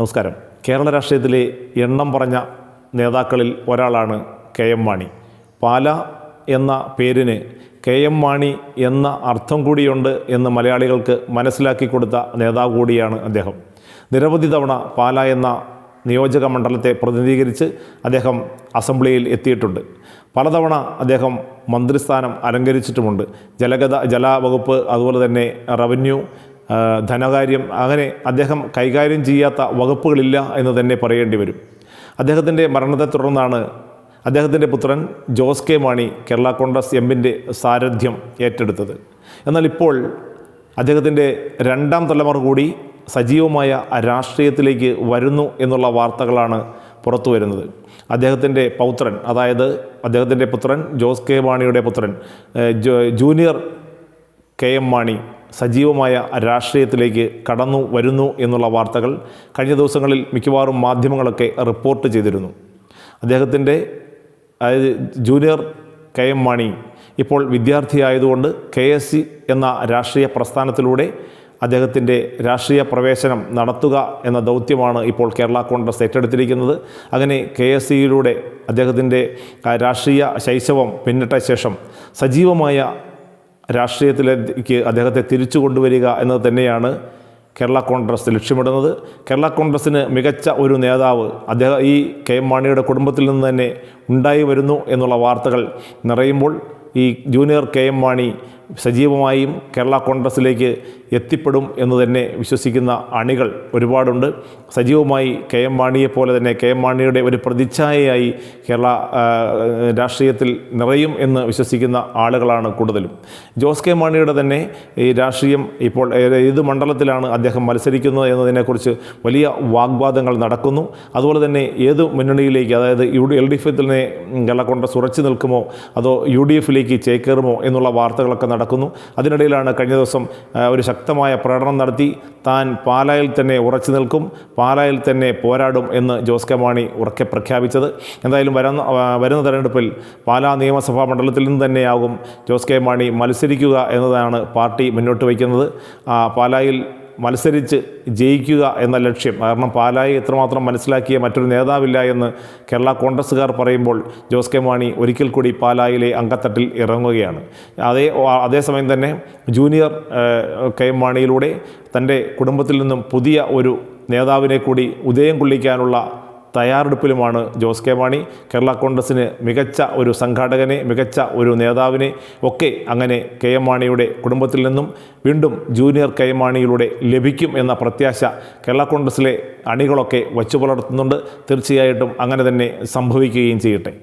നമസ്കാരം. കേരള രാഷ്ട്രീയത്തിലെ എണ്ണം പറഞ്ഞ നേതാക്കളിൽ ഒരാളാണ് കെ എം മാണി. പാല എന്ന പേരിന് കെ എം മാണി എന്ന അർത്ഥം കൂടിയുണ്ട് എന്ന് മലയാളികൾക്ക് മനസ്സിലാക്കി കൊടുത്ത നേതാവ് കൂടിയാണ് അദ്ദേഹം. നിരവധി തവണ പാല എന്ന നിയോജക മണ്ഡലത്തെ പ്രതിനിധീകരിച്ച് അദ്ദേഹം അസംബ്ലിയിൽ എത്തിയിട്ടുണ്ട്. പലതവണ അദ്ദേഹം മന്ത്രിസ്ഥാനം അലങ്കരിച്ചിട്ടുമുണ്ട്. ജലഗത ജലവകുപ്പ് അതുപോലെ തന്നെ റവന്യൂ ധനകാര്യം അങ്ങനെ അദ്ദേഹം കൈകാര്യം ചെയ്യാത്ത വകുപ്പുകളില്ല എന്ന് തന്നെ പറയേണ്ടി വരും. അദ്ദേഹത്തിന്റെ മരണത്തെ തുടർന്നാണ് അദ്ദേഹത്തിന്റെ പുത്രൻ ജോസ് കെ മാണി കേരള കോൺഗ്രസ് എമ്മിന്റെ സാരഥ്യം ഏറ്റെടുത്തത്. എന്നാൽ ഇപ്പോൾ അദ്ദേഹത്തിന്റെ രണ്ടാം തലമുറ കൂടി സജീവമായ രാഷ്ട്രീയത്തിലേക്ക് വരുന്നു എന്നുള്ള വാർത്തകളാണ് പുറത്തു വരുന്നത്. അദ്ദേഹത്തിന്റെ പൗത്രൻ അതായത് അദ്ദേഹത്തിന്റെ പുത്രൻ ജോസ് കെ മാണിയുടെ പുത്രൻ ജൂനിയർ കെ എം മാണി സജീവമായ രാഷ്ട്രീയത്തിലേക്ക് കടന്നു വരുന്നു എന്നുള്ള വാർത്തകൾ കഴിഞ്ഞ ദിവസങ്ങളിൽ മിക്കവാറും മാധ്യമങ്ങളൊക്കെ റിപ്പോർട്ട് ചെയ്തിരുന്നു. അദ്ദേഹത്തിന്റെ അതായത് ജൂനിയർ കെ എം മാണി ഇപ്പോൾ വിദ്യാർത്ഥിയായതുകൊണ്ട് കെ എസ് സി എന്ന രാഷ്ട്രീയ പ്രസ്ഥാനത്തിലൂടെ അദ്ദേഹത്തിന്റെ രാഷ്ട്രീയ പ്രവേശനം നടത്തുക എന്ന ദൗത്യമാണ് ഇപ്പോൾ കേരള കോൺഗ്രസ് ഏറ്റെടുത്തിരിക്കുന്നത്. അങ്ങനെ കെ എസ് സിയിലൂടെ അദ്ദേഹത്തിന്റെ രാഷ്ട്രീയ ശൈശവം പിന്നിട്ട ശേഷം സജീവമായ രാഷ്ട്രീയത്തിലേക്ക് അദ്ദേഹത്തെ തിരിച്ചു കൊണ്ടുവരിക എന്നത് തന്നെയാണ് കേരള കോൺഗ്രസ് ലക്ഷ്യമിടുന്നത്. കേരള കോൺഗ്രസ്സിന് മികച്ച ഒരു നേതാവ് അദ്ദേഹം ഈ കെ എം മാണിയുടെ കുടുംബത്തിൽ നിന്ന് തന്നെ ഉണ്ടായി വരുന്നു എന്നുള്ള വാർത്തകൾ നിറയുമ്പോൾ ഈ ജൂനിയർ കെ എം മാണി സജീവമായും കേരള കോൺഗ്രസ്സിലേക്ക് എത്തിപ്പെടും എന്ന് തന്നെ വിശ്വസിക്കുന്ന അണികൾ ഒരുപാടുണ്ട്. സജീവമായി കെ എം മാണിയെ പോലെ തന്നെ കെ എം മാണിയുടെ ഒരു പ്രതിച്ഛായയായി കേരള രാഷ്ട്രീയത്തിൽ നിറയും എന്ന് വിശ്വസിക്കുന്ന ആളുകളാണ് കൂടുതലും. ജോസ് കെ മാണിയുടെ തന്നെ ഈ രാഷ്ട്രീയം ഇപ്പോൾ ഏത് മണ്ഡലത്തിലാണ് അദ്ദേഹം മത്സരിക്കുന്നത് എന്നതിനെക്കുറിച്ച് വലിയ വാഗ്വാദങ്ങൾ നടക്കുന്നു. അതുപോലെ തന്നെ ഏത് മുന്നണിയിലേക്ക് അതായത് യു ഡി എൽ ഡി എഫിൽ തന്നെ കേരള കോൺഗ്രസ് ഉറച്ചു നിൽക്കുമോ അതോ യു ഡി എഫിലേക്ക് ചേക്കേറുമോ എന്നുള്ള വാർത്തകളൊക്കെ നടക്കുന്നു. അതിനിടയിലാണ് കഴിഞ്ഞ ദിവസം ഒരു ഒരു ശക്തമായ പ്രകടനം നടത്തി താൻ പാലായിൽ തന്നെ ഉറച്ചു നിൽക്കും പാലായിൽ തന്നെ പോരാടും എന്ന് ജോസ് കെ മാണി ഉറക്കെ പ്രഖ്യാപിച്ചത്. എന്തായാലും വരുന്ന വരുന്ന തെരഞ്ഞെടുപ്പിൽ പാലാ നിയമസഭാ മണ്ഡലത്തിൽ നിന്ന് തന്നെയാകും ജോസ് കെ മാണി മത്സരിക്കുക എന്നതാണ് പാർട്ടി മുന്നോട്ട് വയ്ക്കുന്നത്. പാലായിൽ മത്സരിച്ച് ജയിക്കുക എന്ന ലക്ഷ്യം. കാരണം പാലായി എത്രമാത്രം മനസ്സിലാക്കിയ മറ്റൊരു നേതാവില്ല എന്ന് കേരള കോൺഗ്രസ്സുകാർ പറയുമ്പോൾ ജോസ് കെ മാണി ഒരിക്കൽ കൂടി പാലായിലെ അങ്കത്തട്ടിൽ ഇറങ്ങുകയാണ്. അതേ അതേസമയം തന്നെ ജൂനിയർ കെ എം മാണിയിലൂടെ തന്റെ കുടുംബത്തിൽ നിന്നും പുതിയ ഒരു നേതാവിനെ കൂടി ഉദയം കൊള്ളിക്കാനുള്ള തയ്യാറെടുപ്പിലുമാണ് ജോസ് കെ മാണി. കേരള കോൺഗ്രസ്സിന് മികച്ച ഒരു സംഘാടകനെ മികച്ച ഒരു നേതാവിനെ ഒക്കെ അങ്ങനെ കെ എം മാണിയുടെ കുടുംബത്തിൽ നിന്നും വീണ്ടും ജൂനിയർ കെ എം മാണിയിലൂടെ ലഭിക്കും എന്ന പ്രത്യാശ കേരള കോൺഗ്രസ്സിലെ അണികളൊക്കെ വച്ചു പുലർത്തുന്നുണ്ട് തീർച്ചയായിട്ടും അങ്ങനെ തന്നെ സംഭവിക്കുകയും ചെയ്യട്ടെ.